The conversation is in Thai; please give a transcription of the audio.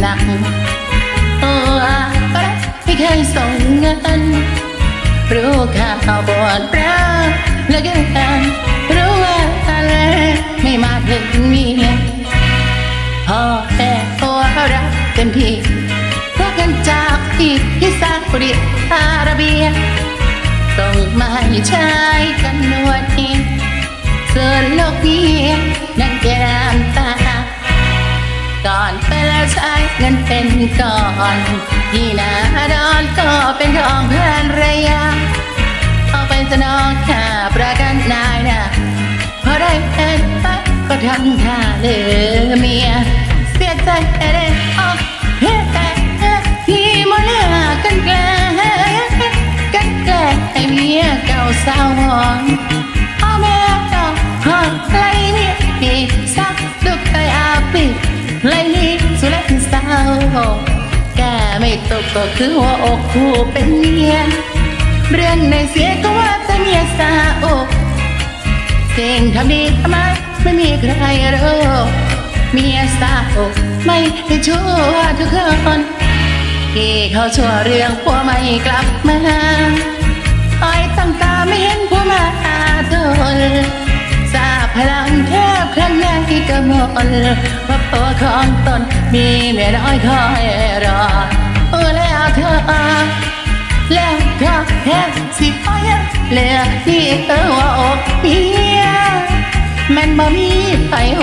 หนักโอ้ารักไม่เคยส่งเงินรู้ข่าวปวดร้าวและก็การรู้ว่าอะไรไม่มาถึงมีพอแต่ตัวรักกันที่รักกันจากที่ที่ซาอุดิอาระเบียส่งมาให้ชากันนวดนี้ส่วนโลกนี้ เงินเป็นก่อนยี่นาดอนก็เป็นของเพื่อนระยะเอาไปจะนองค่าประกันนายนะพอได้เงินปั๊บก็ทำท่าเลือเมียเสียใจเด้ออกเฮ้ที่มเลือกกันแกล้งกันแกล้งให้เมียเก่าสาวหอน ไม่ตกก็คือหัวอกผู้เป็นเมียเรื่องในเสียก็ว่าแต่เมียสาวสิ่งทำดีทำไมไม่มีใครรู้เมียสาวไม่ได้ชั่วทุกคนที่เขาชั่วเรื่องผัวไม่กลับมาคอยตั้งตาไม่เห็นผัวมาอาทนทราพลังแทบครั้งยังที่กระมวลว่าผัวของตนมีเมียน้อยคอยรอโอ้แล้วเธอ แล้วยอแห้งสิไอยังแล้วที่เออว่าอกเปียแม่นบ่มีไปโห